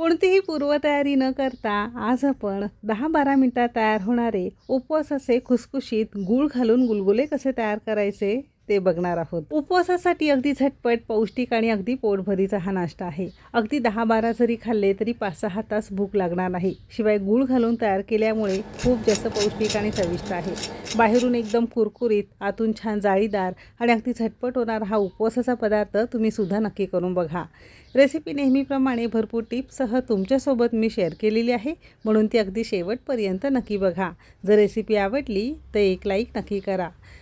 कोणतीही पूर्वतयारी न करता आज आपण दहा बारा मिनटात तयार होणारे उपवासाचे खुसखुशीत गूळ घालून गुलगुले कसे तयार करायचे? ते बघणार आहोत. उपवासासाठी अगदी झटपट पौष्टिक आणि अगदी पोटभरीचा हा नाश्ता आहे. अगदी दहा बारा जरी खाल्ले तरी पाच सहा तास भूक लागणार नाही. शिवाय गूळ घालून तयार केल्यामुळे खूप जास्त पौष्टिक आणि चविष्ट आहे. बाहेरून एकदम कुरकुरीत आतून छान जाळीदार आणि अगदी झटपट होणार हा उपवासाचा पदार्थ तुम्ही सुद्धा नक्की करून बघा. रेसिपी नेहमीप्रमाणे भरपूर टिप्ससह तुमच्यासोबत मी शेअर केलेली आहे म्हणून ती अगदी शेवटपर्यंत नक्की बघा. जर रेसिपी आवडली तर एक लाईक नक्की करा.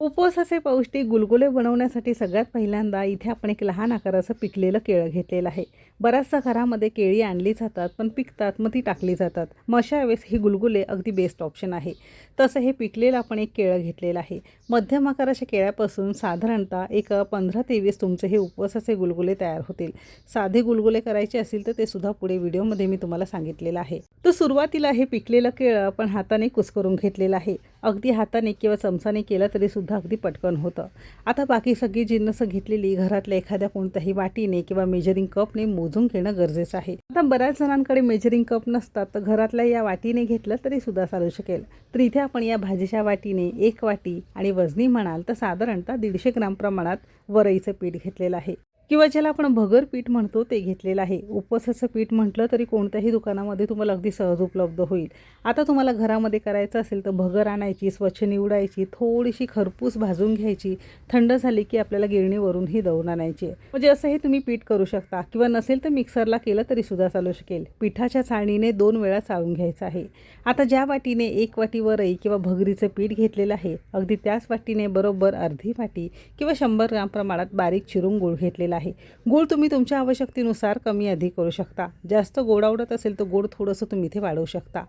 उपवासाचे पौष्टिक गुलगुले बनवण्यासाठी सगळ्यात पहिल्यांदा इथे आपण एक लहान आकाराचं पिकलेलं केळं घेतलेलं आहे. बऱ्याचशा घरामध्ये केळी आणली जातात पण पिकतात मग ती टाकली जातात. मग अशा वेळेस ही गुलगुले अगदी बेस्ट ऑप्शन आहे. तसं हे पिकलेलं आपण एक केळं घेतलेलं आहे. मध्यम आकाराच्या केळ्यापासून साधारणतः एक पंधरा ते वीस तुमचे हे उपवासाचे गुलगुले तयार होतील. साधे गुलगुले करायचे असतील तर ते सुद्धा पुढे व्हिडिओमध्ये मी तुम्हाला सांगितलेलं आहे. तर सुरुवातीला हे पिकलेलं केळं आपण हाताने कुस्करून घेतलेलं आहे. अगदी हाताने किंवा चमचाने केलं तरीसुद्धा अगदी पटकन होतं. आता बाकी सगळी जिन्नसं घेतलेली घरातल्या एखाद्या कोणत्याही वाटीने किंवा मेजरिंग कपने मोजून घेणं गरजेचं आहे. आता बऱ्याच जणांकडे मेजरिंग कप नसतात तर घरातल्या या वाटीने घेतलं तरीसुद्धा चालू शकेल. तर इथे आपण या भाजीच्या वाटीने एक वाटी आणि वजनी म्हणाल तर साधारणतः दीडशे ग्राम प्रमाणात वरईचं पीठ घेतलेलं आहे. किंवा ज्याला आपण भगर पीठ म्हणतो ते घेतलेलं आहे. उपवासाचं पीठ म्हटलं तरी कोणत्याही दुकानामध्ये तुम्हाला अगदी सहज उपलब्ध होईल. आता तुम्हाला घरामध्ये करायचं असेल तर भगर आणायची स्वच्छ निवडायची थोडीशी खरपूस भाजून घ्यायची. थंड झाली की आपल्याला गिरणीवरूनही दळून आणायची. आहे. म्हणजे असं हे तुम्ही पीठ करू शकता. किंवा नसेल तर मिक्सरला केलं तरी सुद्धा चालू शकेल. पिठाच्या चाळणीने दोन वेळा चाळून घ्यायचं आहे. आता ज्या वाटीने एक वाटी वरई किंवा भगरीचं पीठ घेतलेलं आहे अगदी त्याच वाटीने बरोबर अर्धी वाटी किंवा शंभर ग्राम प्रमाणात बारीक चिरून गूळ घेतलेला आहे. गूळ तुम्ही तुमच्या आवश्यकतेनुसार कमी अधिक करू शकता. जास्त गोड आवडत असेल तर गोड थोडंसं तुम्ही इथे वाढवू शकता.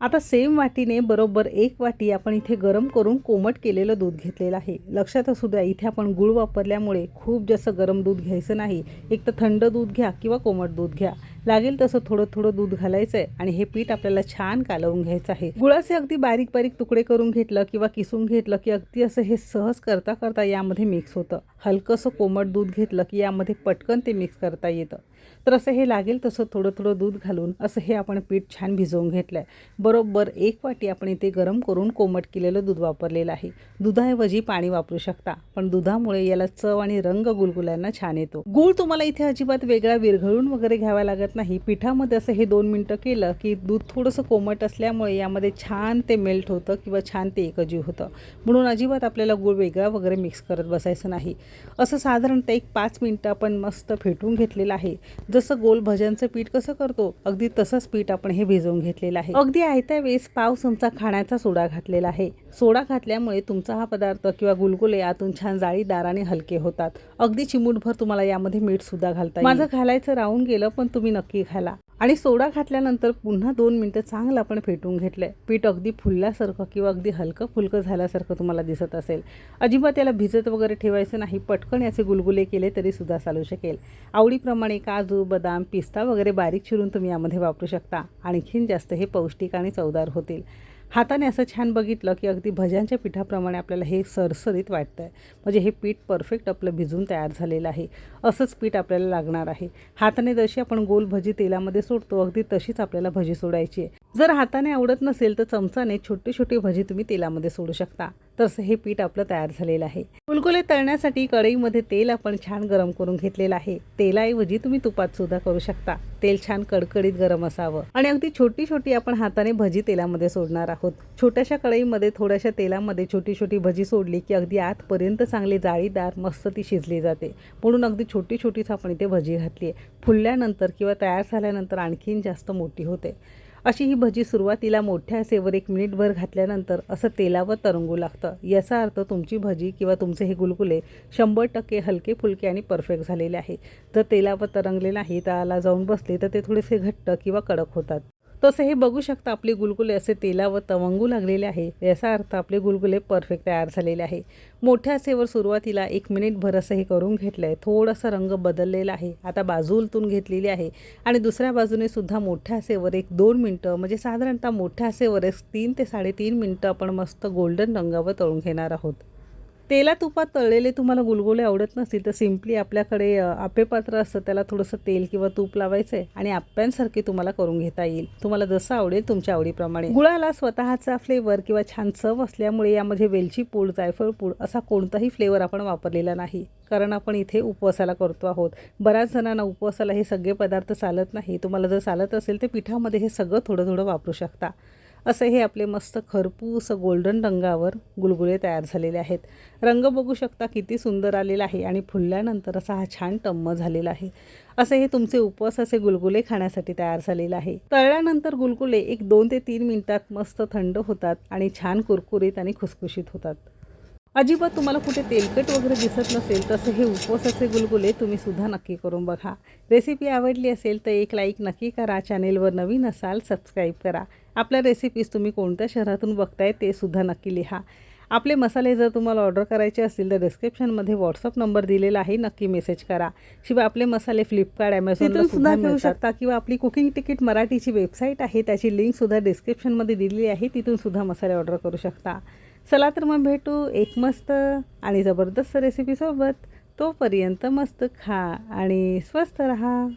आता सेम वाटीने बरोबर एक वाटी आपण इथे गरम करून कोमट केलेलं दूध घेतलेलं आहे. लक्षात असू द्या इथे आपण गूळ वापरल्यामुळे खूप जास्त गरम दूध घ्यायचं नाही. एक तर थंड दूध घ्या किंवा कोमट दूध घ्या. लागेल तसं थोडं थोडं दूध घालायचं आहे आणि हे पीठ आपल्याला छान कालवून घ्यायचं आहे. गुळाचे अगदी बारीक बारीक तुकडे करून घेतलं किंवा किसून घेतलं की अगदी असं हे सहज करता करता यामध्ये मिक्स होतं. हलकंसं कोमट दूध घेतलं की यामध्ये पटकन ते मिक्स करता येतं. तर असं हे लागेल तसं थोडं थोडं दूध घालून असं हे आपण पीठ छान भिजवून घेतलं आहे बरोबर एक वाटी आपण इथे गरम करून कोमट केलेलं दूध वापरलेलं आहे. दुधाऐवजी पाणी वापरू शकता पण दुधामुळे याला चव आणि रंग गुलगुल्यांना छान येतो. गूळ तुम्हाला इथे अजिबात वेगळा विरघळून वगैरे घ्यावा लागत नाही. पिठामध्ये असं हे दोन मिनटं केलं की दूध थोडंसं कोमट असल्यामुळे यामध्ये छान ते मेल्ट होतं किंवा छान ते एकजीव होतं. म्हणून अजिबात आपल्याला गुळ वेगळा वगैरे मिक्स करत बसायचं नाही. असं साधारणतः एक पाच मिनटं आपण मस्त फेटून घेतलेलं आहे. जसं गोल भजनचं पीठ कसं करतो अगदी तसंच पीठ आपण हे भिजवून घेतलेलं आहे. अगदी आयत्या वेळेस पाव चमचा खाण्याचा सोडा घातलेला आहे. सोडा घातल्यामुळे तुमचा हा पदार्थ किंवा गुलगुले आतून छान जाळीदार आणि हलके होतात. अगदी चिमूटभर तुम्हाला यामध्ये मीठ सुद्धा घालता माझं घालायचं राहून गेलं पण तुम्ही नक्की घाला. आणि सोडा घातल्यानंतर पुन्हा दोन मिनटं चांगलं आपण फेटून घेतलं आहे पीठ अगदी फुलल्यासारखं किंवा अगदी हलकं फुलकं झाल्यासारखं तुम्हाला दिसत असेल. अजिबात याला भिजत वगैरे ठेवायचं नाही. पटकन याचे गुलगुले केले तरी सुद्धा चालू शकेल. आवडीप्रमाणे काजू बदाम पिस्ता वगैरे बारीक चिरून तुम्ही यामध्ये वापरू शकता. आणखीन जास्त हे पौष्टिक आणि चवदार होतील. हाताने असं छान बघितलं की अगदी भज्यांच्या पिठाप्रमाणे आपल्याला हे सरसरीत वाटतं आहे म्हणजे हे पीठ परफेक्ट आपलं भिजून तयार झालेलं आहे. असंच पीठ आपल्याला लागणार आहे. हाताने जशी आपण गोल भजी तेलामध्ये सोडतो अगदी तशीच आपल्याला भजी सोडायची आहे. जर हाताने आवडत नसेल तर चमचाने छोटी छोटी भजी तुम्ही तेलामध्ये सोडू शकता. तसं हे पीठ आपलं तयार झालेलं आहे. गुलगुले तळण्यासाठी कढईमध्ये तेल आपण छान गरम करून घेतलेलं आहे. तेलाऐवजी तुम्ही तुपात सुद्धा करू शकता. तेल छान कडकडीत गरम असावं. आणि अगदी छोटी छोटी आपण हाताने भजी तेलामध्ये सोडणार आहोत. छोट्याशा कढईमध्ये थोड्याशा तेलामध्ये छोटी छोटी भजी सोडली की अगदी आतपर्यंत चांगली जाळीदार मस्त ती शिजली जाते. म्हणून अगदी छोटी छोटीच आपण इथे भजी घातली आहे. फुलल्यानंतर किंवा तयार झाल्यानंतर आणखीन जास्त मोठी होते. अशी ही भजी सुरुवातीला मोठ्या असेवर एक मिनिटभर घातल्यानंतर असं तेलावर तरंगू लागतं. याचा अर्थ तुमची भजी किंवा तुमचे हे गुलगुले शंभर टक्के हलके फुलके आणि परफेक्ट झालेले आहे. जर तेलावर तरंगले नाही त्याला जाऊन बसले तर ते थोडेसे घट्ट किंवा कडक होतात. तसं हे बघू शकता आपले गुलगुले असे तेलावर तवंगू लागलेले आहे. याचा अर्थ आपले गुलगुले परफेक्ट तयार झालेले आहे. मोठ्या असेवर सुरुवातीला एक मिनिटभर असं हे करून घेतलं आहे थोडासा रंग बदललेला आहे. आता बाजू उलतून घेतलेली आहे. आणि दुसऱ्या बाजूने सुद्धा मोठ्या असेवर एक दोन मिनटं म्हणजे साधारणतः मोठ्या असेवर एक तीन ते साडेतीन मिनटं आपण मस्त गोल्डन रंगावर तळून घेणार आहोत. तेला तुपात तळलेले तुम्हाला गुलगुले आवडत नसतील तर सिम्पली आपल्याकडे आपेपात्र आप्पेपात्र असतं त्याला थोडंसं तेल किंवा तूप लावायचं आहे आणि आप्प्यांसारखे तुम्हाला करून घेता येईल. तुम्हाला जसं आवडेल तुमच्या आवडीप्रमाणे. गुळाला स्वतःचा फ्लेवर किंवा छान चव असल्यामुळे यामध्ये वेलची पूड जायफळ पूड असा कोणताही फ्लेवर आपण वापरलेला नाही. कारण आपण इथे उपवासाला करतो आहोत. बऱ्याच जणांना उपवासाला हे सगळे पदार्थ चालत नाही. तुम्हाला जर चालत असेल तर पिठामध्ये हे सगळं थोडं थोडं वापरू शकता. असे हे आपले मस्त खरपूस गोल्डन रंगावर गुलगुले तयार झालेले आहेत. रंग बघू शकता किती सुंदर आलेला आहे आणि फुलल्यानंतर असा हा छान टम्म झालेला आहे. असे हे तुमचे उपवास असे गुलगुले खाण्यासाठी तयार झालेले आहे. तळल्यानंतर गुलगुले एक दोन ते तीन मिनिटात मस्त थंड होतात आणि छान कुरकुरीत आणि खुसखुशीत होतात. अजिबात तुम्हाला कुठे तेलकट वगैरे दिसत नसेल तसे हे उपवासाचे गुलगुले तुम्ही सुद्धा नक्की करून बघा. रेसिपी आवडली असेल तर एक लाईक नक्की करा. चॅनेलवर नवीन असाल सबस्क्राईब करा. आपल्या रेसिपीज तुम्ही कोणत्या शहरातून बघताय ते सुद्धा नक्की लिहा. आपले मसाले जर तुम्हाला ऑर्डर करायचे असतील तर डिस्क्रिप्शनमध्ये व्हॉट्सअप नंबर दिलेला आहे. नक्की मेसेज करा. शिवाय आपले मसाले फ्लिपकार्ट ॲमेझॉनला सुद्धा मिळू शकता किंवा आपली कुकिंग तिकीट मराठीची वेबसाईट आहे. त्याची लिंक सुद्धा डिस्क्रिप्शनमध्ये दिलेली आहे. तिथून सुद्धा मसाले ऑर्डर करू शकता. चला तर मग भेटू एक मस्त आणि जबरदस्त रेसिपीसोबत तोपर्यंत मस्त खा आणि स्वस्त रहा.